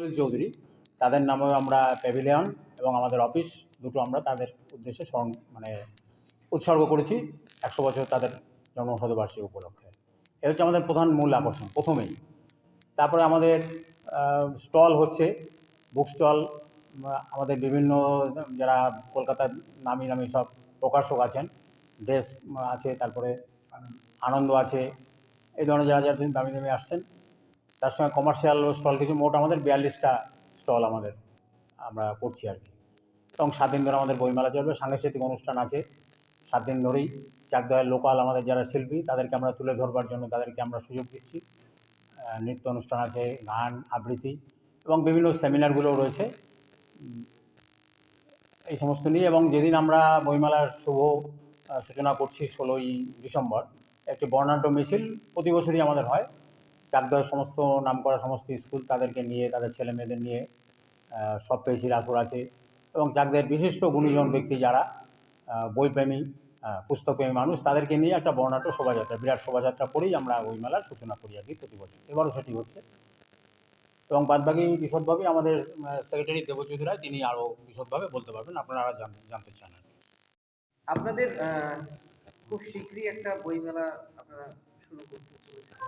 সলিল চৌধুরী। তাদের নামেও আমরা প্যাভিলিয়ন এবং আমাদের অফিস দুটো আমরা তাদের উদ্দেশ্যে স্মরণ মানে উৎসর্গ করেছি। একশো বছর তাদের জন্মশতবার্ষিকী উপলক্ষে। এ হচ্ছে আমাদের প্রধান মূল আকর্ষণ, প্রথমেই। তারপরে আমাদের স্টল হচ্ছে বুক স্টল আমাদের বিভিন্ন, যারা কলকাতার নামি নামি সব প্রকাশক আছেন ড্রেস আছে, তারপরে আনন্দ আছে, এই ধরনের যারা যারা দামি দামি আসছেন তার সঙ্গে কমার্শিয়াল স্টল কিছু, মোট আমাদের বিয়াল্লিশটা স্টল আমাদের, আমরা করছি আর কি। এবং সাত দিন ধরে আমাদের বইমেলা চলবে, সাংস্কৃতিক অনুষ্ঠান আছে, সাত দিন ধরেই। চাকদহের লোকাল আমাদের যারা শিল্পী, তাদেরকে আমরা তুলে ধরবার জন্য তাদেরকে আমরা সুযোগ দিচ্ছি। নৃত্য অনুষ্ঠান আছে, গান, আবৃত্তি এবং বিভিন্ন সেমিনারগুলোও রয়েছে। এই সমস্ত নিয়ে এবং যেদিন আমরা বইমেলার শুভ সূচনা করছি ষোলোই ডিসেম্বর, একটি বর্ণাঢ্য মিছিল প্রতি বছরই আমাদের হয়। চাকদহের সমস্ত নাম করা সমস্ত স্কুল তাদেরকে নিয়ে, তাদের ছেলে মেয়েদের নিয়ে সব পেয়েছির আসর আছে। এবং চাকদের বিশিষ্ট গুণীজন ব্যক্তি যারা বইপ্রেমী পুস্তকপ্রেমী মানুষ, তাদেরকে নিয়ে একটা বর্ণাঢ্য শোভাযাত্রা, বিরাট শোভাযাত্রা করেই আমরা ওই মেলার সূচনা করি আর কি প্রতি বছর। এবারও সেটি হচ্ছে। এবং বাদবাকি বিশদভাবে আমাদের সেক্রেটারি দেবজ্যোতি রায়, তিনি আরও বিশদভাবে বলতে পারবেন, আপনারা জানতে চান আর। আপনাদের খুব শীঘ্রই একটা বইমেলা আপনারা শুরু করতে চলেছেন।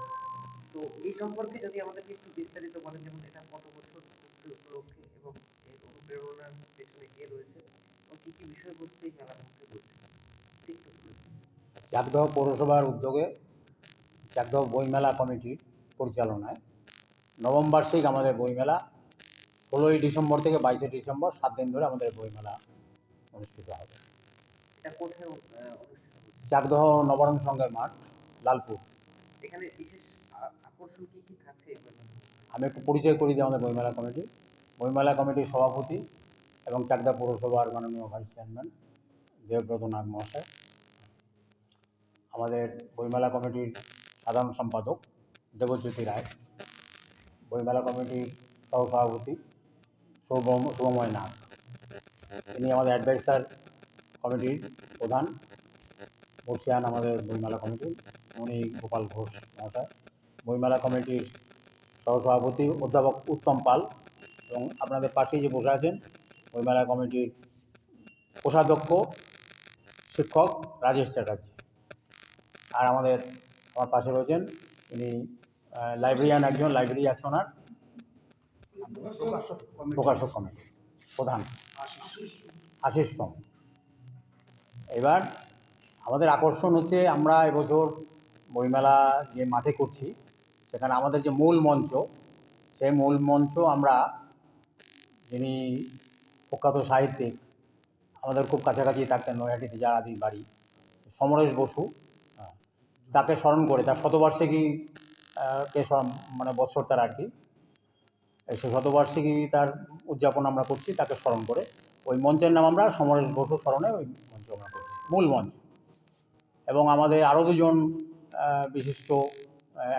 তো এই সম্পর্কে যদি আমাদেরকে একটু বিস্তারিত বলেন যেমন এটা কত বছর উপলক্ষে এবং এর অনুপ্রেরণার পেছনে কে রয়েছে এবং কি কি বিষয়বস্তু এই মেলার মধ্যে রয়েছে? চাকদহ পৌরসভার উদ্যোগে চাকদহ বইমেলা কমিটির পরিচালনায় নবম বার্ষিক আমাদের বইমেলা ষোলোই ডিসেম্বর থেকে বাইশে ডিসেম্বর সাত দিন ধরে আমাদের বইমেলা অনুষ্ঠিত হবে। চাকদহ নবরণ সংঘের মাঠ লালপুর। এখানে বিশেষ আমি একটু পরিচয় করি দিই আমাদের বইমেলা কমিটি। বইমেলা কমিটির সভাপতি এবং চাকদা পৌরসভার মাননীয় ভাইস চেয়ারম্যান দেবব্রত নাগ মহাশয়। আমাদের বইমেলা কমিটির সাধারণ সম্পাদক দেবজ্যোতি রায়। বইমেলা কমিটির সহসভাপতি শুভম শুভময় নাগ তিনি আমাদের অ্যাডভাইসার কমিটির প্রধান। বর্ষিয়ান আমাদের বইমেলা কমিটির। উনি গোপাল ঘোষ মহাশয়। বইমেলা কমিটির সহসভাপতি অধ্যাপক উত্তম পাল এবং আপনাদের পাশেই যে বসে আছেন বইমেলা কমিটির কোষাধ্যক্ষ শিক্ষক রাজেশ চ্যাটার্জি। আর আমাদের আমার পাশে রয়েছেন তিনি লাইব্রেরিয়ান একজন লাইব্রেরি আছে ওনার। প্রকাশক কমিটি। প্রধান। আশিস সোম। এবার আমাদের আকর্ষণ হচ্ছে আমরা এবছর বইমেলা যে মাঠে করছি সেখানে আমাদের যে মূল মঞ্চ, সেই মূল মঞ্চ আমরা যিনি প্রখ্যাত সাহিত্যিক, আমাদের খুব কাছাকাছি থাকতেন নৈহাটিতে যার আদি বাড়ি, সমরেশ বসু। তাকে স্মরণ করে, তার শতবার্ষিকী কে মানে বৎসর তার আর কি সেই শতবার্ষিকী তার উদযাপন আমরা করছি, তাকে স্মরণ করে, ওই মঞ্চের নাম আমরা সমরেশ বসু স্মরণে ওই মঞ্চ আমরা করছি, মূল মঞ্চ। এবং আমাদের আরও দুজন বিশিষ্ট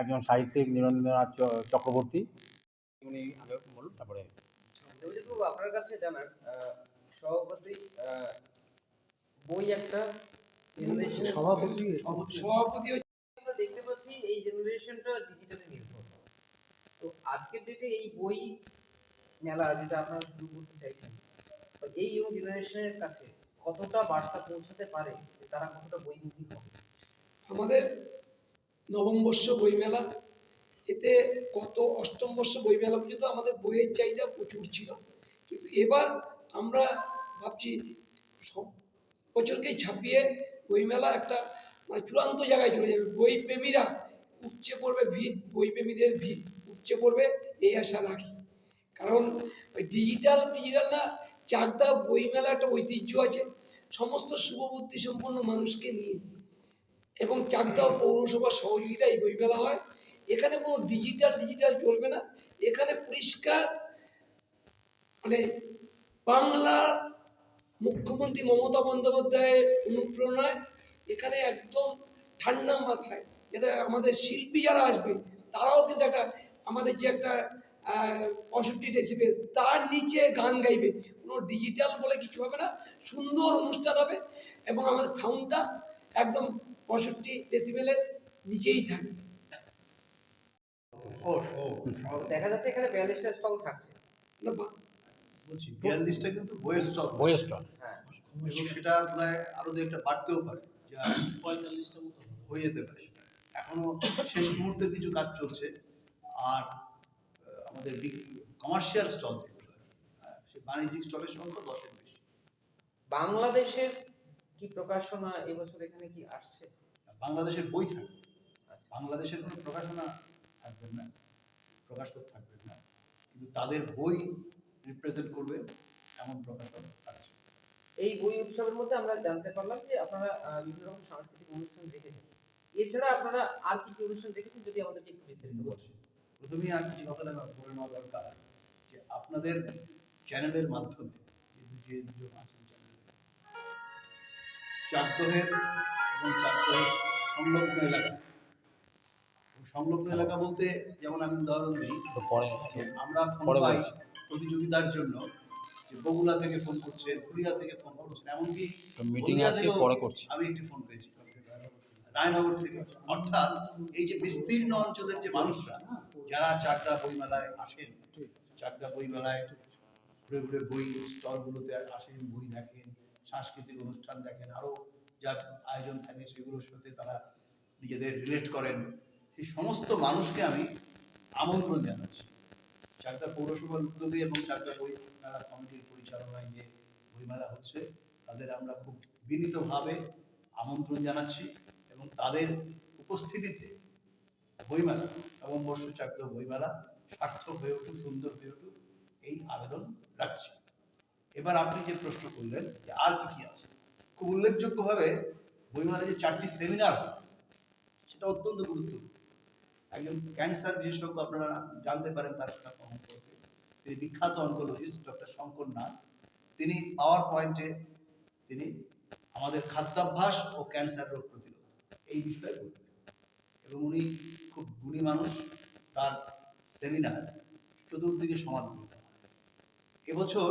একজন সাহিত্যিক নিরঞ্জনাথ চক্রবর্তী। উনি আগে বলুন তারপরে। আপনার কাছে জানার সভাপতি বই একটা সভাপতি সভাপতি আমরা দেখতে পাচ্ছি এই জেনারেশনটা ডিজিটালি নির্ভর। তো আজকের ডেটে এই বই মেলা যেটা আপনারা শুরু করতে চাইছেন তো এই ইয়ং জেনারেশনের কাছে কতটা বার্তা পৌঁছাতে পারে যে তারা কতটা বইমুখী হবে? আমাদের নবম বর্ষ বইমেলা। এতে গত অষ্টম বর্ষ বইমেলা পর্যন্ত আমাদের বইয়ের চাহিদা প্রচুর ছিল। কিন্তু এবার আমরা ভাবছি, সব বছরকেই ছাপিয়ে বইমেলা একটা মানে চূড়ান্ত জায়গায় চলে যাবে। বই প্রেমীরা উপচে পড়বে ভিড় বই প্রেমীদের ভিড় উপচে পড়বে, এই আশা রাখি। কারণ ডিজিটাল ডিজিটাল না চাকদা বইমেলা একটা ঐতিহ্য আছে। সমস্ত শুভবুদ্ধি সম্পন্ন মানুষকে নিয়ে। এবং চাকদাও পৌরসভার সহযোগিতায় এই বইমেলা হয়। এখানে কোনো ডিজিটাল ডিজিটাল চলবে না। এখানে পরিষ্কার মানে বাংলার মুখ্যমন্ত্রী মমতা বন্দ্যোপাধ্যায়ের অনুপ্রেরণায় এখানে একদম ঠান্ডা মাথায় যাতে আমাদের শিল্পী যারা আসবে, তারাও কিন্তু একটা আমাদের যে একটা পঁয়ষট্টি ডেসিবেল তার নিচে গান গাইবে। কোনো ডিজিটাল বলে কিছু হবে না। সুন্দর অনুষ্ঠান হবে এবং আমাদের সাউন্ডটা একদম পঁয়ষট্টি ডেসিবেলের নিচেই থাকবে। ও ও দেখা যাচ্ছে এখানে বিয়াল্লিশটা স্টল থাকছে। বলছি বিয়াল্লিশটা কিন্তু বইয়ের স্টক বইয়ের স্টল হ্যাঁ। সেটা বোধহয় আরও দু একটা বাড়তেও পারে যা পঁয়তাল্লিশটা মতো। হয়ে যেতে পারে সেটা। এখনও শেষ মুহূর্তের কিছু কাজ চলছে আর আমাদের কমার্শিয়াল স্টল যেগুলো সেই বাণিজ্যিক স্টলের সংখ্যা দশের বেশি। বাংলাদেশের কি প্রকাশনা এবছর এখানে কি আসছে? বাংলাদেশের বই থাকবে। আচ্ছা। বাংলাদেশের কোনো প্রকাশনা থাকবেন না প্রকাশক থাকবেন না। কিন্তু তাদের বই রিপ্রেজেন্ট করবে এমন প্রকাশক থাকছে এই বই উৎসবের মধ্যে আমরা জানতে পারলাম যে আপনারা বিভিন্ন রকম সাংস্কৃতিক অনুষ্ঠান দেখেছেন। এছাড়া আপনারা আর কি কি অনুষ্ঠান দেখেছেন যদি আমাদেরকে একটু বিস্তারিত বলছেন প্রথমেই আমি যে কথাটা বলে নেওয়া দরকার যে আপনাদের চ্যানেলের মাধ্যমে যে দুজন আছেন চাকদহের এবং চাকদহের সংলগ্ন এলাকা। সংলগ্ন এলাকা বলতে যেমন আমি উদাহরণ দিই যে আমরা ফোন পাই প্রতিযোগিতার জন্য যে বগুড়া থেকে ফোন করছে ফুলিয়া থেকে ফোন করছেন এমনকি মিটিং আছে পরে করছি। আমি একটি ফোন পেয়েছি রায়নগর থেকে। অর্থাৎ এই যে বিস্তীর্ণ অঞ্চলের যে মানুষরা যারা চাকদা বইমেলায় আসেন চাকদা বইমেলায় ঘুরে ঘুরে বই স্টলগুলোতে আসেন বই দেখেন সাংস্কৃতিক অনুষ্ঠান দেখেন আরও যা আয়োজন থাকে সেগুলোর সাথে তারা নিজেদের রিলেট করেন। এই সমস্ত মানুষকে আমি আমন্ত্রণ জানাচ্ছি। চাকদা পৌরসভার উদ্যোগে এবং চাকদা বই মেলা কমিটির পরিচালনায় যে বইমেলা হচ্ছে, তাদের আমরা খুব বিনীতভাবে আমন্ত্রণ জানাচ্ছি এবং তাদের উপস্থিতিতে বইমেলা নবমবর্ষ চাকদা বইমেলা সার্থক হয়ে উঠুক, সুন্দর হয়ে উঠুক, এই আবেদন রাখছি। এবার আপনি যে প্রশ্ন করলেন যে আর কি কি আছে, খুব উল্লেখযোগ্যভাবে বইমেলা যে চারটি সেমিনার হয়, সেটা অত্যন্ত গুরুত্বপূর্ণ। একজন ক্যান্সার বিশেষজ্ঞ আপনারা জানতে পারেন তার সম্পর্কে তিনি বিখ্যাত অনকোলজিস্ট ডক্টর শঙ্কর নাথ। তিনি পাওয়ার পয়েন্টে তিনি আমাদের খাদ্যাভ্যাস ও ক্যান্সার রোগ প্রতিরোধ এই বিষয়ে বলবেন এবং উনি খুব গুণী মানুষ, তার সেমিনার চতুর্দিকে হয়। এবছর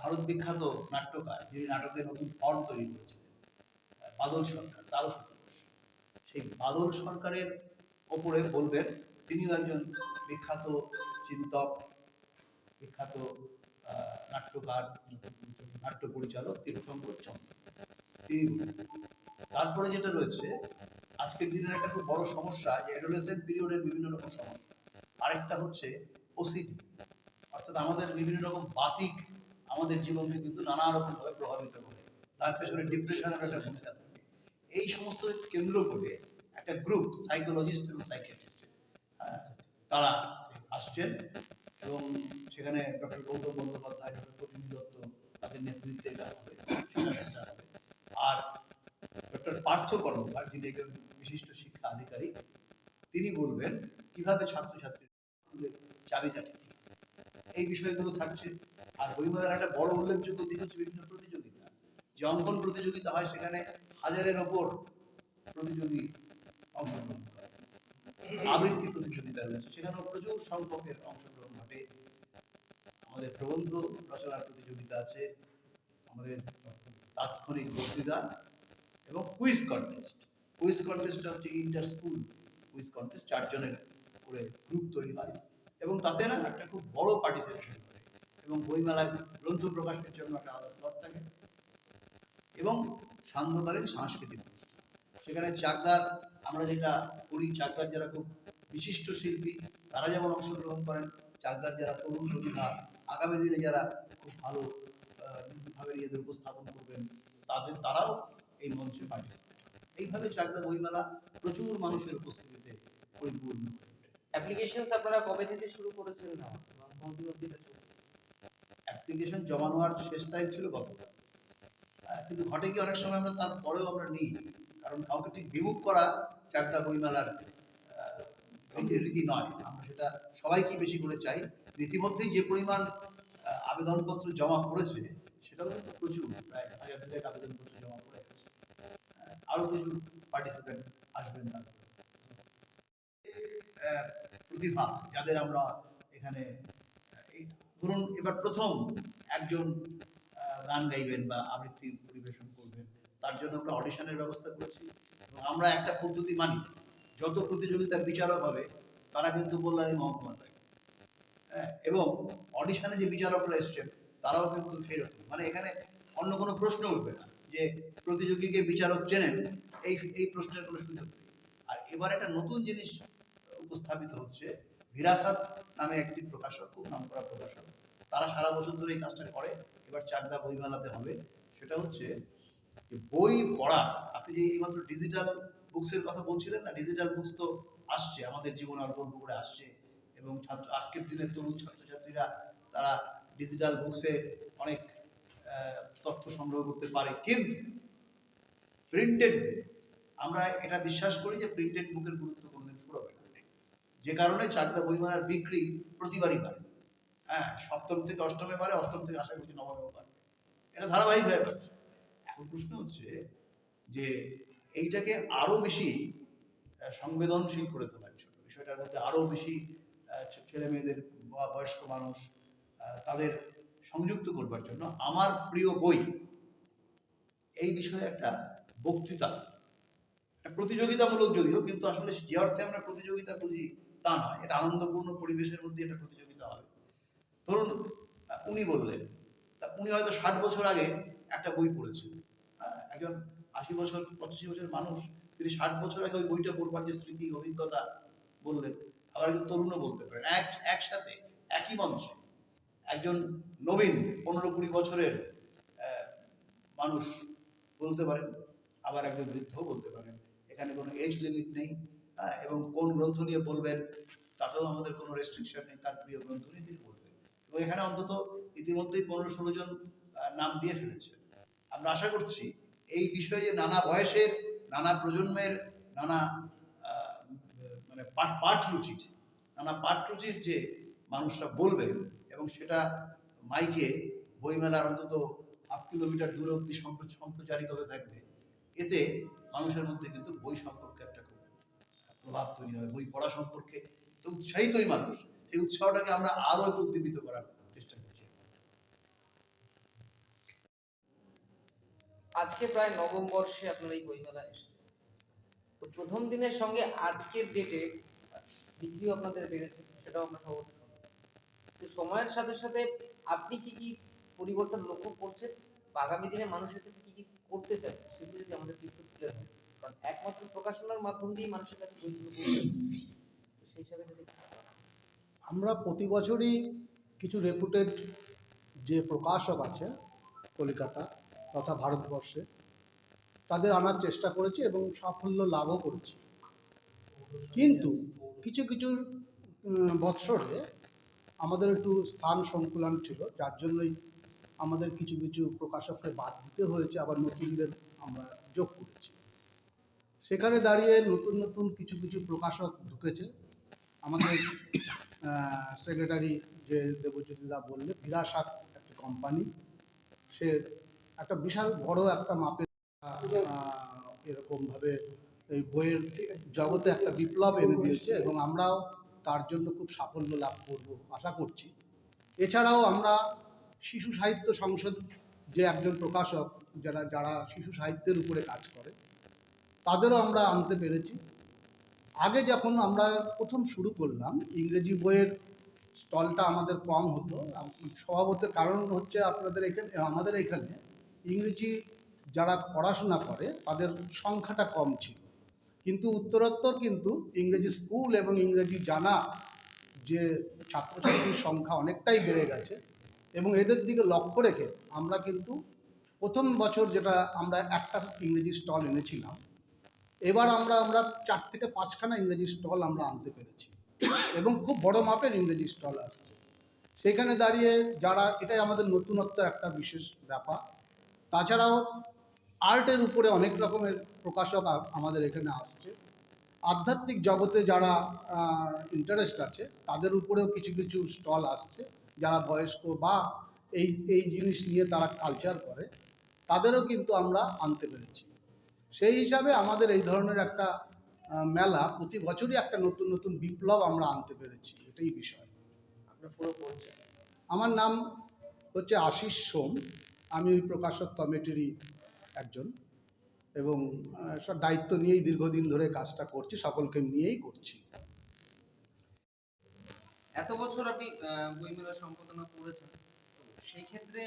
ভারত বিখ্যাত নাট্যকার, যিনি নাটকের নতুন ফর্ম তৈরি করেছিলেন বাদল সরকার, তারও শতবর্ষ সেই বাদল সরকারের ওপরে বলবেন, তিনিও একজন বিখ্যাত চিন্তক, বিখ্যাত নাট্যকার, নাট্য পরিচালক তীর্থঙ্কর চন্দ্র তিনি। তারপরে যেটা রয়েছে, আজকের দিনের একটা খুব বড় সমস্যা, যে অ্যাডোলেসেন্ট পিরিয়ডের বিভিন্ন রকম সমস্যা আরেকটা হচ্ছে ওসিডি অর্থাৎ আমাদের বিভিন্ন রকম বাতিক আমাদের জীবনকে কিন্তু নানা রকম ভাবে প্রভাবিত করে তার পেছনে ডিপ্রেশনের একটা ভূমিকা থাকে এই সমস্ত কেন্দ্র করে একটা গ্রুপ সাইকোলজিস্ট এবং সাইকিয়াট্রিস্ট তারা আসছেন এবং সেখানে ডক্টর গৌতম বন্দ্যোপাধ্যায়, ডক্টর প্রতিনিধি দত্ত তাদের নেতৃত্বে হবে। আর ডক্টর পার্থ কর্মকার যিনি একজন বিশিষ্ট শিক্ষা আধিকারিক, তিনি বলবেন, কীভাবে ছাত্রছাত্রী চাবিকাঠি। এই বিষয়গুলো থাকছে আর বইমেলার একটা বড় উল্লেখযোগ্য দিক হচ্ছে বিভিন্ন প্রতিযোগিতা। যে অঙ্কন প্রতিযোগিতা হয়, সেখানে হাজারের ওপর প্রতিযোগী অংশগ্রহণ করে। আবৃত্তি প্রতিযোগিতা রয়েছে সেখানেও প্রচুর সংখ্যকের অংশগ্রহণ ঘটে। আমাদের প্রবন্ধ রচনার প্রতিযোগিতা আছে। আমাদের তাৎক্ষণিক বক্তৃতা এবং কুইজ কন্টেস্ট। কুইজ কন্টেস্টটা হচ্ছে ইন্টার স্কুল কুইজ কন্টেস্ট। চারজনের করে গ্রুপ তৈরি হয়। এবং তাতে না একটা খুব বড় পার্টিসিপেশন করে এবং বইমেলায় গ্রন্থ প্রকাশের জন্য একটা আলাদা স্তর থাকে এবং সান্ধ্যকালীন সাংস্কৃতিক অনুষ্ঠান। সেখানে চাকদার, আমরা যেটা করি, চাকদার যারা খুব বিশিষ্ট শিল্পী, তারা যেমন অংশগ্রহণ করেন, চাকদার যারা তরুণ প্রতিভা, আগামী দিনে যারা খুব ভালো ভাবে নিজেদের উপস্থাপন করবেন, তাদের, তারাও এই মঞ্চে পার্টিসিপেট এইভাবে চাকদা বইমেলা প্রচুর মানুষের উপস্থিতিতে পরিপূর্ণ ওঠে। অ্যাপ্লিকেশনস আপনারা কবে থেকে শুরু করেছেন? না এবং কোন? অ্যাপ্লিকেশন জমা নেওয়ার শেষ তারিখ ছিল গতকাল। কিন্তু ঘটে কি অনেক সময় আমরা তারপরেও আমরা নিই, কারণ কাউকে ঠিক বিমুখ করা চারটা বইমেলার রীতি রীতি নয়। আমরা সেটা সবাইকে বেশি করে চাই। ইতিমধ্যেই যে পরিমাণ আবেদনপত্র জমা করেছে সেটাও কিন্তু প্রচুর। প্রায় হাজার দুয়েক আবেদনপত্র জমা করে গেছে। আরও কিছু পার্টিসিপেন্ট আসবেন প্রতিভা যাদের আমরা এখানে ধরুন এবার প্রথম একজন গান গাইবেন বা আবৃত্তি পরিবেশন করবেন তার জন্য আমরা অডিশনের ব্যবস্থা করেছি এবং আমরা একটা পদ্ধতি মানি যত প্রতিযোগিতার বিচারক হবে তারা কিন্তু কল্যাণী মহকুমার থাকে হ্যাঁ, এবং অডিশনে যে বিচারকরা এসছেন তারাও কিন্তু সেই রকম। মানে এখানে অন্য কোনো প্রশ্ন উঠবে না যে প্রতিযোগীকে বিচারক চেনেন এই এই প্রশ্নের কোনো সুযোগ নেই। আর এবার একটা নতুন জিনিস উপস্থাপিত হচ্ছে ভিরাসাত নামে একটি প্রকাশক, খুব নাম করা প্রকাশক। তারা সারা বছর ধরে এই কাজটা করে। এবার চাকদা বই মেলাতে হবে। সেটা হচ্ছে বই পড়া, আপনি যে এইমাত্র ডিজিটাল বুকসের কথা বলছিলেন না ডিজিটাল বুকস তো আসছে, আমাদের জীবনে অল্প অল্প করে আসছে। এবং ছাত্র, আজকের দিনের তরুণ ছাত্রছাত্রীরা তারা ডিজিটাল বুকসে অনেক তথ্য সংগ্রহ করতে পারে। কিন্তু প্রিন্টেড আমরা এটা বিশ্বাস করি যে প্রিন্টেড বুকের গুরুত্ব কোনোদিন ফুরবে না যে কারণে চাকদা বইমেলার বিক্রি প্রতিবারই বাড়ে। হ্যাঁ সপ্তম থেকে অষ্টমে বাড়ে, অষ্টম থেকে আশা করছি নবমেও বাড়ে। এটা ধারাবাহিকভাবে বাড়ছে এখন প্রশ্ন হচ্ছে যে এইটাকে আরও বেশি সংবেদনশীল করে তোলার জন্য, বিষয়টার মধ্যে আরও বেশি ছেলে মেয়েদের বয়স্ক মানুষ তাদের সংযুক্ত করবার জন্য আমার প্রিয় বই, এই বিষয়ে একটা বক্তৃতা প্রতিযোগিতামূলক যদিও, কিন্তু আসলে যে অর্থে আমরা প্রতিযোগিতা বুঝি তা নয় এটা আনন্দপূর্ণ পরিবেশের মধ্যে এটা প্রতিযোগিতা হবে। ধরুন উনি বললেন তা উনি হয়তো ষাট বছর আগে একটা বই পড়েছেন হ্যাঁ, একজন আশি বছর পঁচাশি বছর মানুষ তিনি ষাট বছর আগে ওই বইটা পড়বার যে স্মৃতি অভিজ্ঞতা বললেন আবার একজন তরুণও বলতে পারেন। এক একসাথে একই মঞ্চে একজন নবীন পনেরো কুড়ি বছরের মানুষ বলতে পারেন আবার একজন বৃদ্ধও বলতে পারেন। এখানে কোনো এজ লিমিট নেই। এবং কোন গ্রন্থ নিয়ে বলবেন, তাতেও আমাদের কোনো রেস্ট্রিকশন নেই, তার প্রিয় গ্রন্থ নিয়ে তিনি বলবেন। এবং এখানে অন্তত ইতিমধ্যেই পনেরো ষোলো জন নাম দিয়ে ফেলেছে আমরা আশা করছি এই বিষয়ে যে নানা বয়সের, নানা প্রজন্মের, নানা মানে পাঠ- রুচির নানা পাঠ রুচির যে মানুষরা বলবেন, এবং সেটা মাইকে বইমেলার অন্তত হাফ কিলোমিটার দূর অব্দি সম্প্র- সম্প্রচারিত হতে থাকবে, এতে মানুষের মধ্যে কিন্তু বই সম্পর্কে প্রভাব তৈরি হবে, বই পড়া সম্পর্কে তো উৎসাহিতই মানুষ। সেই উৎসাহটাকে আমরা আরও একটু উদ্দীপিত করার চেষ্টা করছি। আজকে প্রায় নবম বর্ষে আপনার এই বইমেলা এসেছে। তো প্রথম দিনের সঙ্গে আজকের ডেটে বিক্রিও আপনাদের বেড়েছে, সেটাও আমরা খবর তো সময়ের সাথে সাথে আপনি কি কি পরিবর্তন লক্ষ্য করছেন? আগামী দিনে মানুষের কাছে কি কি করতে চান, সেগুলো যদি আমাদের একটু তুলে ধরেন। কারণ একমাত্র প্রকাশনার মাধ্যম দিয়েই মানুষের কাছে সেই হিসাবে যদি আমরা প্রতি বছরই কিছু রেপুটেড যে প্রকাশক আছে কলকাতা তথা ভারতবর্ষে, তাদের আনার চেষ্টা করেছি এবং সাফল্য লাভও করেছি। কিন্তু কিছু কিছু বৎসরে আমাদের একটু স্থান সংকুলন ছিল, যার জন্যই আমাদের কিছু কিছু প্রকাশককে বাদ দিতে হয়েছে, আবার নতুনদের আমরা যোগ করেছি। সেখানে দাঁড়িয়ে নতুন নতুন কিছু কিছু প্রকাশক ঢুকেছে। আমাদের সেক্রেটারি যে দেবজ্যোতিদা বললে বিরাসাত একটা কোম্পানি সে একটা বিশাল বড় একটা মাপের এরকমভাবে এই বইয়ের জগতে একটা বিপ্লব এনে দিয়েছে এবং আমরাও তার জন্য খুব সাফল্য লাভ করব আশা করছি। এছাড়াও আমরা শিশু সাহিত্য সংসদ যে একজন প্রকাশক, যারা যারা শিশু সাহিত্যের উপরে কাজ করে তাদেরও আমরা আনতে পেরেছি। আগে যখন আমরা প্রথম শুরু করলাম, ইংরেজি বইয়ের স্টলটা আমাদের কম হতো। স্বভাবতের কারণ হচ্ছে আপনাদের এখানে, আমাদের এখানে ইংরেজি যারা পড়াশোনা করে, তাদের সংখ্যাটা কম ছিল। কিন্তু উত্তরোত্তর কিন্তু ইংরেজি স্কুল এবং ইংরেজি জানা যে ছাত্রছাত্রীর সংখ্যা অনেকটাই বেড়ে গেছে এবং এদের দিকে লক্ষ্য রেখে আমরা কিন্তু প্রথম বছর যেটা আমরা একটা ইংরেজি স্টল এনেছিলাম এবার আমরা আমরা চার থেকে পাঁচখানা ইংরেজি স্টল আমরা আনতে পেরেছি। এবং খুব বড় মাপের ইংরেজি স্টল আসছে। সেখানে দাঁড়িয়ে যারা, এটাই আমাদের নতুনত্ব একটা বিশেষ ব্যাপার। তাছাড়াও আর্টের উপরে অনেক রকমের প্রকাশক আমাদের এখানে আসছে। আধ্যাত্মিক জগতে যারা ইন্টারেস্ট আছে, তাদের উপরেও কিছু কিছু স্টল আসছে। যারা বয়স্ক বা এই এই জিনিস নিয়ে তারা কালচার করে, তাদেরও কিন্তু আমরা আনতে পেরেছি। সেই হিসাবে আমাদের এই ধরনের একটা মেলা প্রতি বছরই একটা নতুন নতুন বিপ্লব আমরা আনতে পেরেছি এটাই বিষয়। আমার নাম হচ্ছে আশিস সোম আমি ওই প্রকাশক কমিটিরই একজন এবং সব দায়িত্ব নিয়েই দীর্ঘদিন ধরে কাজটা করছি সকলকে নিয়েই করছি। এত বছর আপনি বইমেলা সম্পাদনা করেছেন সেই ক্ষেত্রে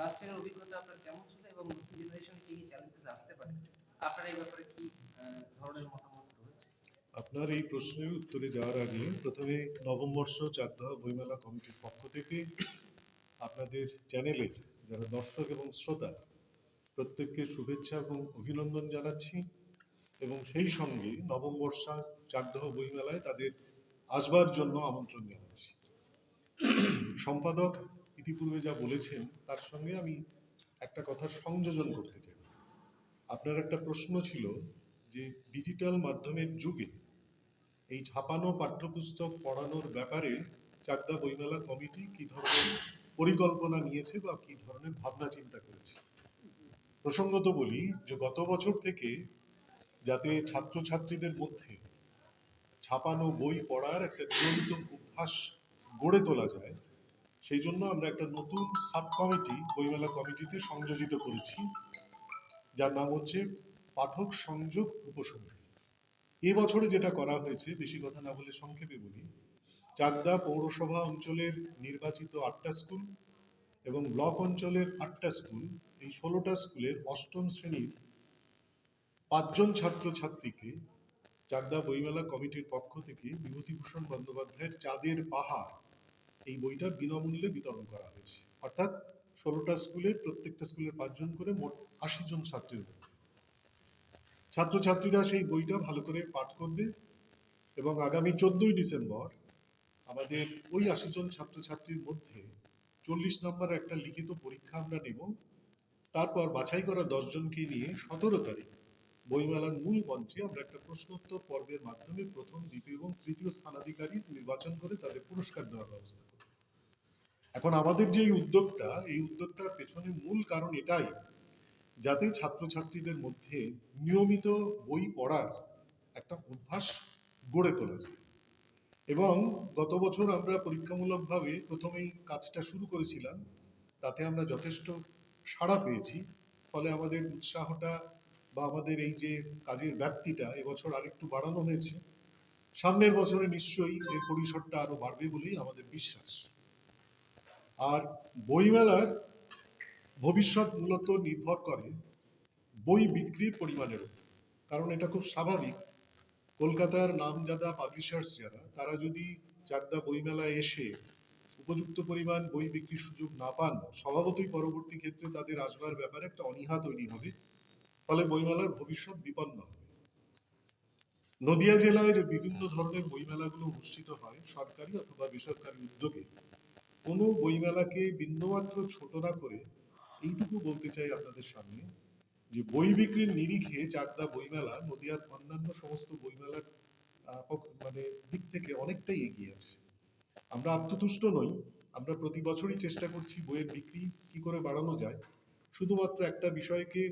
লাস্ট ইয়ারের অভিজ্ঞতা আপনার কেমন ছিল এবং জেনারেশনে কি কি চ্যালেঞ্জেস আসতে পারে? আপনার এই আপনার এই প্রশ্নের উত্তরে যাওয়ার আগে প্রথমে নবমবর্ষ চাকদহ বইমেলা কমিটির পক্ষ থেকে আপনাদের চ্যানেলের যারা দর্শক এবং শ্রোতা, প্রত্যেককে শুভেচ্ছা এবং অভিনন্দন জানাচ্ছি এবং সেই সঙ্গে নবমবর্ষা চাকদহ বইমেলায় তাদের আসবার জন্য আমন্ত্রণ জানাচ্ছি। সম্পাদক ইতিপূর্বে যা বলেছেন, তার সঙ্গে আমি একটা কথার সংযোজন করতে চাই। আপনার একটা প্রশ্ন ছিল যে ডিজিটাল মাধ্যমের যুগে এই ছাপানো পাঠ্যপুস্তক পড়ানোর ব্যাপারে চাকদা বইমেলা কমিটি কি ধরনের পরিকল্পনা নিয়েছে বা কি ধরনের ভাবনা চিন্তা করেছে? প্রসঙ্গত বলি যে গত বছর থেকে যাতে ছাত্রছাত্রীদের মধ্যে ছাপানো বই পড়ার একটা নিয়মিত অভ্যাস গড়ে তোলা যায়, সেই জন্য আমরা একটা নতুন সাব কমিটি বইমেলা কমিটিতে সংযোজিত করেছি। যার নাম হচ্ছে পাঠক সংযোগ উপসমিতি এবছরে যেটা করা হয়েছে, বেশি কথা না বলে সংক্ষেপে বলি, চাকদা পৌরসভা অঞ্চলের নির্বাচিত আটটা স্কুল এবং ব্লক অঞ্চলের আটটা স্কুল, এই ষোলোটা স্কুলের অষ্টম শ্রেণির পাঁচজন ছাত্রছাত্রীকে চাকদা বইমেলা কমিটির পক্ষ থেকে বিভূতিভূষণ বন্দ্যোপাধ্যায়ের চাঁদের পাহাড়, এই বইটা বিনামূল্যে বিতরণ করা হয়েছে। অর্থাৎ ষোলোটা স্কুলের প্রত্যেকটা স্কুলের পাঁচজন করে মোট আশি জন ছাত্রের মধ্যে ছাত্রছাত্রীরা সেই বইটা ভালো করে পাঠ করবে এবং আগামী চোদ্দই ডিসেম্বর আমাদের ওই আশি জন ছাত্রছাত্রীর মধ্যে চল্লিশ নম্বর একটা লিখিত পরীক্ষা আমরা নেব। তারপর বাছাই করা দশজনকে নিয়ে সতেরো তারিখ বইমেলার মূল মঞ্চে আমরা একটা প্রশ্নোত্তর পর্বের মাধ্যমে প্রথম, দ্বিতীয় এবং তৃতীয় স্থানাধিকারী নির্বাচন করে তাদের পুরস্কার দেওয়ার ব্যবস্থা করব। এখন আমাদের যে এই উদ্যোগটা, এই উদ্যোগটার পেছনে মূল কারণ এটাই যাতে ছাত্রছাত্রীদের মধ্যে নিয়মিত বই পড়ার একটা অভ্যাস গড়ে তোলা যায়। এবং গত বছর আমরা পরীক্ষামূলকভাবে প্রথমেই কাজটা শুরু করেছিলাম, তাতে আমরা যথেষ্ট সাড়া পেয়েছি। ফলে আমাদের উৎসাহটা বা আমাদের এই যে কাজের ব্যাপ্তিটা এবছর আরেকটু বাড়ানো হয়েছে। সামনের বছরে নিশ্চয়ই এর পরিসরটা আরও বাড়বে বলেই আমাদের বিশ্বাস। আর বইমেলার ভবিষ্যৎ মূলত নির্ভর করে বই বিক্রির পরিমাণের উপর কারণ এটা খুব স্বাভাবিক। কলকাতার নামজাদা পাবলিশার্স যারা, তারা যদি চাকদা বইমেলায় এসে উপযুক্ত পরিমাণ বই বিক্রির সুযোগ না পান, স্বভাবতই পরবর্তী ক্ষেত্রে তাদের আসবার ব্যাপারে একটা অনীহা তৈরি হবে। ফলে বইমেলার ভবিষ্যৎ বিপন্ন হবে। নদিয়া জেলায় যে বিভিন্ন ধরনের বইমেলাগুলো অনুষ্ঠিত হয়, সরকারি অথবা বেসরকারি উদ্যোগে কোনো বইমেলাকে বিন্দুমাত্র ছোট না করে এইটুকু বলতে চাই আপনাদের সামনে যে বই বিক্রির নিরিখে চাকদা বইমেলা, নদিয়ার অন্যান্য সমস্ত বইমেলার মানে দিক থেকে অনেকটাই এগিয়ে আছে। আমরা আত্মতুষ্ট নই, আমরা প্রতি বছরই চেষ্টা করছি বইয়ের বিক্রি কি করে বাড়ানো যায়। শুধুমাত্র একটা বিষয়কে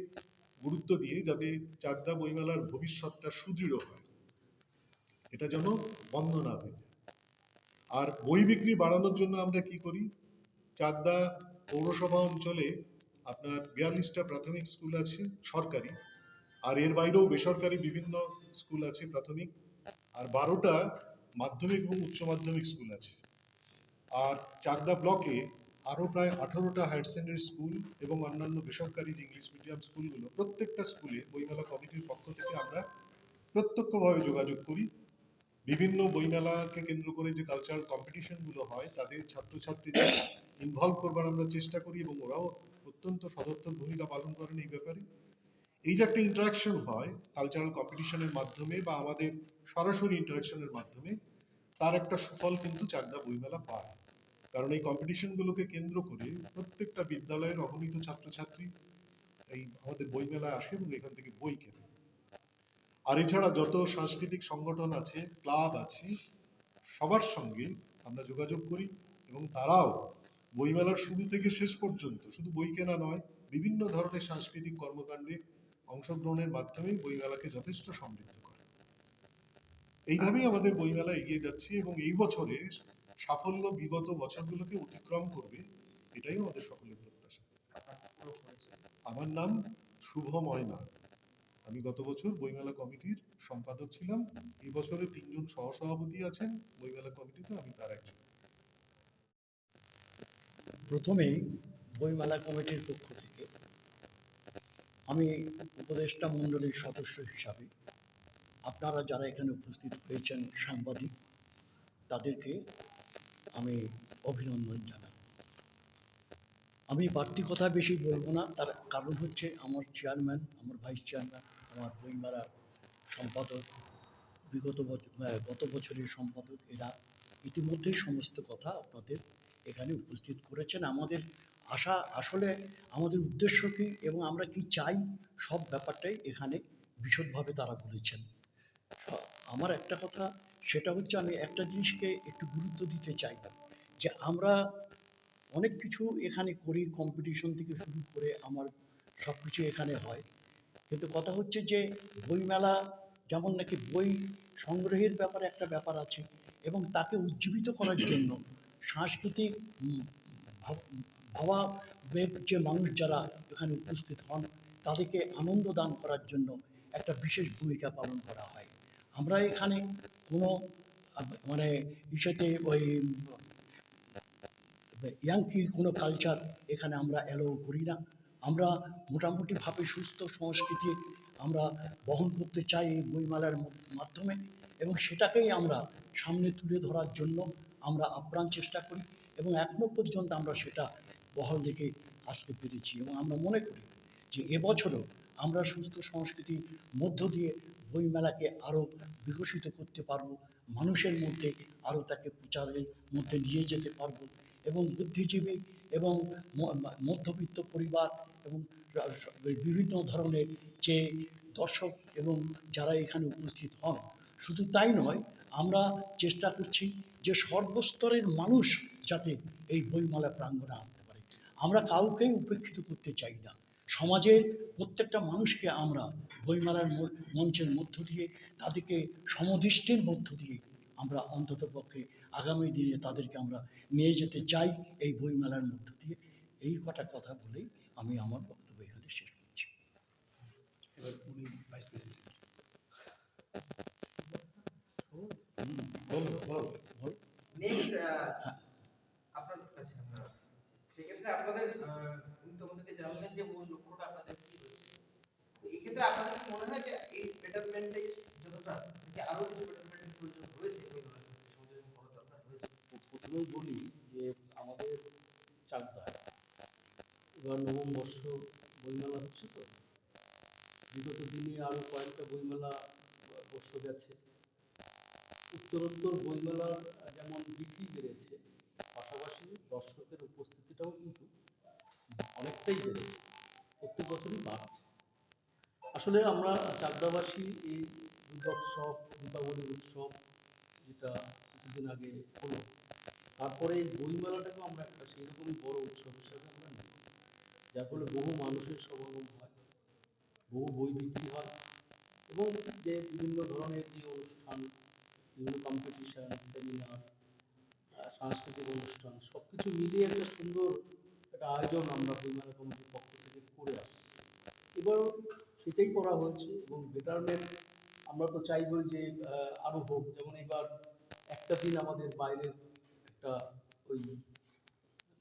গুরুত্ব দিয়ে যাতে চাকদা বইমেলার ভবিষ্যৎটা সুদৃঢ় হয়। এটা যেন বন্ধ না হয়ে যায়। আর বই বিক্রি বাড়ানোর জন্য আমরা কি করি? চাকদা পৌরসভা অঞ্চলে আপনার বিয়াল্লিশটা প্রাথমিক স্কুল আছে, সরকারি। আর এর বাইরেও বেসরকারি বিভিন্ন স্কুল আছে প্রাথমিক। আর বারোটা মাধ্যমিক এবং উচ্চ মাধ্যমিক স্কুল আছে। আর চাকদা ব্লকে আরও প্রায় আঠারোটা হায়ার সেকেন্ডারি স্কুল এবং অন্যান্য বেসরকারি যে ইংলিশ মিডিয়াম স্কুলগুলো, প্রত্যেকটা স্কুলে বইমেলা কমিটির পক্ষ থেকে আমরা প্রত্যক্ষভাবে যোগাযোগ করি। বিভিন্ন বইমেলাকে কেন্দ্র করে যে কালচারাল কম্পিটিশনগুলো হয়, তাদের ছাত্রছাত্রীদের ইনভলভ করবার আমরা চেষ্টা করি এবং ওরাও অত্যন্ত সদর্থক ভূমিকা পালন করেন এই ব্যাপারে। এই যে একটা ইন্টারাকশন হয় কালচারাল কম্পিটিশনের মাধ্যমে বা আমাদের সরাসরি ইন্টারাকশনের মাধ্যমে, তার একটা সুফল কিন্তু চাকদা বইমেলা পায়। কারণ এই কম্পিটিশনগুলোকে কেন্দ্র করে প্রত্যেকটা বিদ্যালয়ের অগণিত ছাত্রছাত্রী এই আমাদের বইমেলায় আসে এবং এখান থেকে বই কেনে। আর এছাড়া যত সাংস্কৃতিক সংগঠন আছে, ক্লাব আছে, সবার সঙ্গে আমরা যোগাযোগ করি এবং তারাও বইমেলার শুরু থেকে শেষ পর্যন্ত, শুধু বই কেনা নয়, বিভিন্ন ধরনের সাংস্কৃতিক কর্মকাণ্ডে অংশগ্রহণের মাধ্যমে বইমেলাকে যথেষ্ট সমৃদ্ধ করে। এইভাবেই আমাদের বইমেলা এগিয়ে যাচ্ছে এবং এই বছরে সাফল্য বিগত বছরগুলোকে অতিক্রম করবে, এটাই আমাদের সকলের প্রত্যাশা। আমার নাম শুভময় নাগ আমি গত বছর বইমেলা কমিটির সম্পাদক ছিলাম। এই বছরে তিনজন সহসভাপতি আছেন। বইমেলা কমিটিতে আমি তার একজন। প্রথমেই বইমেলা কমিটির পক্ষ থেকে আমি উপদেষ্টা মণ্ডলীর সদস্য হিসাবে আপনারা যারা এখানে উপস্থিত হয়েছেন সাংবাদিক, তাদেরকে আমি অভিনন্দন জানাই। আমি বাড়তি কথা বেশি বলব না। তার কারণ হচ্ছে আমার চেয়ারম্যান, আমার ভাইস চেয়ারম্যান আমার বইমেলার সম্পাদক, বিগত গত বছরের সম্পাদক এরা ইতিমধ্যেই সমস্ত কথা আপনাদের এখানে উপস্থিত করেছেন। আমাদের আশা, আসলে আমাদের উদ্দেশ্য কী এবং আমরা কি চাই সব ব্যাপারটাই এখানে বিশদভাবে তারা বলেছেন। আমার একটা কথা, সেটা হচ্ছে আমি একটা জিনিসকে একটু গুরুত্ব দিতে চাই যে আমরা অনেক কিছু এখানে করি কম্পিটিশন থেকে শুরু করে আমার সব কিছু এখানে হয়। কিন্তু কথা হচ্ছে যে বইমেলা যেমন নাকি বই সংগ্রহের ব্যাপারে একটা ব্যাপার আছে এবং তাকে উজ্জীবিত করার জন্য সাংস্কৃতিক ভাব- যে মানুষ যারা এখানে উপস্থিত হন, তাদেরকে আনন্দ দান করার জন্য একটা বিশেষ ভূমিকা পালন করা হয়। আমরা এখানে কোনো মানে ইসেতে ওই ইয়াংকি কোনো কালচার এখানে আমরা অ্যালো করি না। আমরা মোটামুটিভাবে সুস্থ সংস্কৃতি আমরা বহন করতে চাই এই বইমেলার মাধ্যমে এবং সেটাকেই আমরা সামনে তুলে ধরার জন্য আমরা আপ্রাণ চেষ্টা করি এবং এখনও পর্যন্ত আমরা সেটা বহাল রেখে আসতে পেরেছি এবং আমরা মনে করি যে এবছরও আমরা সুস্থ সংস্কৃতির মধ্য দিয়ে বইমেলাকে আরও বিকশিত করতে পারব, মানুষের মধ্যে আরও তাকে প্রচারের মধ্যে নিয়ে যেতে পারব এবং বুদ্ধিজীবী এবং মধ্যবিত্ত পরিবার এবং বিভিন্ন ধরনের যে দর্শক এবং যারা এখানে উপস্থিত হন। শুধু তাই নয়, আমরা চেষ্টা করছি যে সর্বস্তরের মানুষ যাতে এই বইমেলা প্রাঙ্গণে আসতে পারে। আমরা কাউকেই উপেক্ষিত করতে চাই না। সমাজের প্রত্যেকটা মানুষকে আমরা বইমেলার মঞ্চের মধ্য দিয়ে, তাদেরকে সমদৃষ্টির মধ্য দিয়ে আমরা অন্তত পক্ষে আগামী দিনে তাদেরকে আমরা নিয়ে যেতে চাই এই বইমেলার মধ্য দিয়ে। এই কটা কথা বলেই আমি আমার বক্তব্য এখানে শেষ করছি। আপনাদের জানলেন যে লক্ষ্যটা আপনাদের কি রয়েছে। তো এই ক্ষেত্রে আপনাদের মনে হয় যে এই বেটারমেন্টে যতটা আরও কিছু বেটারমেন্টের প্রথমেই বলি যে আমাদের এবার নবম বর্ষ বইমেলা হচ্ছে তো। বিগত দিনে কয়েকটা বইমেলা বর্ষ গেছে। উত্তরোত্তর বইমেলার যেমন বিক্রি বেড়েছে, পাশাপাশি দর্শকের উপস্থিতিটাও কিন্তু অনেকটাই বেড়েছে। প্রত্যেক বছরই বাড়ছে। আসলে আমরা চাকদাবাসী এই দুর্গোৎসব দীপাবলি উৎসব, যেটা কিছুদিন আগে হলো। তারপরে এই বইমেলাটাকেও আমরা একটা সেই রকমই বড় উৎসব হিসাবে আমরা নিই যার ফলে বহু মানুষের সমাগম হয়, বহু বই বিক্রি হয় এবং যে বিভিন্ন ধরনের যে অনুষ্ঠান, বিভিন্ন কম্পিটিশন সেমিনার সাংস্কৃতিক অনুষ্ঠান সব কিছু মিলিয়ে একটা সুন্দর একটা আয়োজন আমরা বইমেলা কমিটির পক্ষ থেকে করে আসছি। এবারও সেটাই করা হয়েছে এবং বেটারমেন্ট আমরা তো চাইবই যে আরও হোক। যেমন এবার একটা দিন আমাদের বাইরের একটা ওই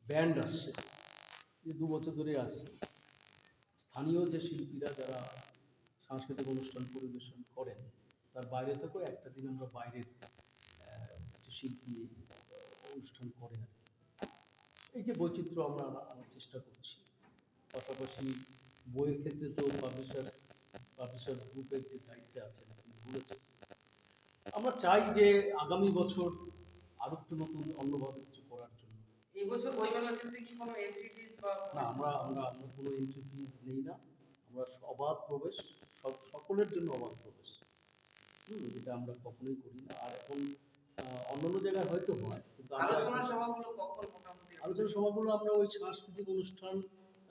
ব্যান্ড আসছে, যে দু বছর ধরে আসছে। স্থানীয় যে শিল্পীরা যারা সাংস্কৃতিক অনুষ্ঠান পরিবেশন করেন, তার বাইরে থেকেও একটা দিন আমরা বাইরের শিল্পী অনুষ্ঠান করেন এই যে বৈচিত্র্য আমরা চেষ্টা করছি। পাশাপাশি বইয়ের ক্ষেত্রে তো পাবলিশার্স পাবলিশার্স গ্রুপের যে দায়িত্বে আছেন আপনি বলেছেন আমরা চাই যে আগামী বছর আরও একটু নতুন অন্যভাবে কিছু করার জন্য। এই বছর বইমেলার ক্ষেত্রে কি কোনো এন্ট্রি ফিস বা না আমরা আমরা আমরা কোনো এন্ট্রি ফিজ নেই না। আমরা অবাধ প্রবেশ সব সকলের জন্য অবাধ প্রবেশ। হুম যেটা আমরা কখনোই করি না। আর এখন অন্যান্য জায়গায় হয়তো হয় কিন্তু আলোচনা সভাগুলো কখন মোটামুটি আলোচনা সভাগুলো আমরা ওই সাংস্কৃতিক অনুষ্ঠান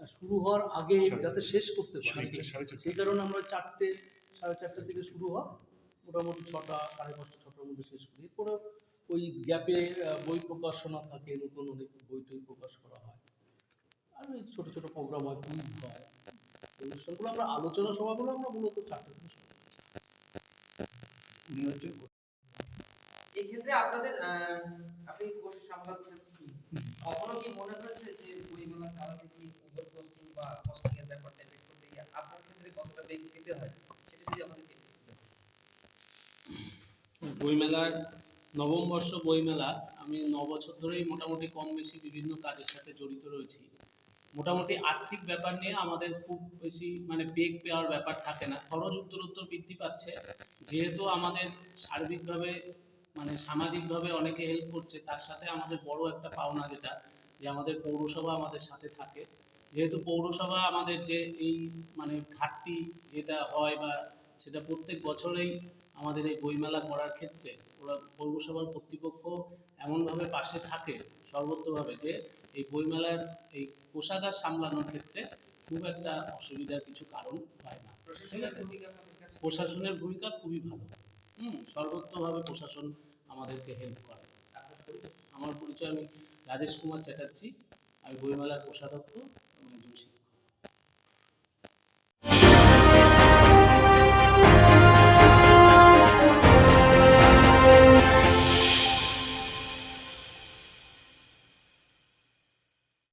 শুরু হওয়ার আগে যাতে শেষ করতে পারি। সাড়ে সাড়ে চারটে। সেই কারণে আমরা চারটে সাড়ে চারটে থেকে শুরু হয় মোটামুটি ছটা সাড়ে পাঁচটা ছটার মধ্যে শেষ করি। এরপরে ওই গ্যাপে বই প্রকাশনা থাকে নতুন অনেক বই টই প্রকাশ করা হয়। আর ওই ছোটো ছোটো প্রোগ্রাম হয় কুইজ হয়। এই অনুষ্ঠানগুলো আমরা আলোচনা সভাগুলো আমরা মূলত চারটে থেকে শুরু এই আপনাদের আহ, আপনি কোর্স সামলাচ্ছেন কখনো কি মনে হয়েছে যে বইমেলা চালাতে গিয়ে বা এর ব্যাপারটা বের করতে গিয়ে আপনার ক্ষেত্রে কতটা বেগ পেতে হয়, সেটা যদি আমাদেরকে। বইমেলার নবম বর্ষ বইমেলা, আমি ন বছর ধরেই মোটামুটি কম বেশি বিভিন্ন কাজের সাথে জড়িত রয়েছি। মোটামুটি আর্থিক ব্যাপার নিয়ে আমাদের খুব বেশি মানে বেগ পেওয়ার ব্যাপার থাকে না। খরচ উত্তরোত্তর বৃদ্ধি পাচ্ছে। যেহেতু আমাদের সার্বিকভাবে মানে সামাজিকভাবে অনেকে হেল্প করছে, তার সাথে আমাদের বড় একটা পাওনা যেটা, যে আমাদের পৌরসভা আমাদের সাথে থাকে। যেহেতু পৌরসভা আমাদের যে এই মানে ঘাটতি যেটা হয় বা সেটা প্রত্যেক বছরেই আমাদের এই বইমেলা করার ক্ষেত্রে ওরা পৌরসভার কর্তৃপক্ষ এমনভাবে পাশে থাকে সর্বত্রভাবে যে এই বইমেলার এই কোষাগার সামলানোর ক্ষেত্রে খুব একটা অসুবিধার কিছু কারণ হয় না। ঠিক প্রশাসনের আছে প্রশাসনের ভূমিকা খুবই ভালো। হুম সর্বত্রভাবে প্রশাসন আমাদেরকে হেল্প করে। আমার পরিচয় আমি রাজেশ কুমার চ্যাটার্জি আমি বইমেলার কোষাধ্যক্ষ। এবং একজন শিক্ষক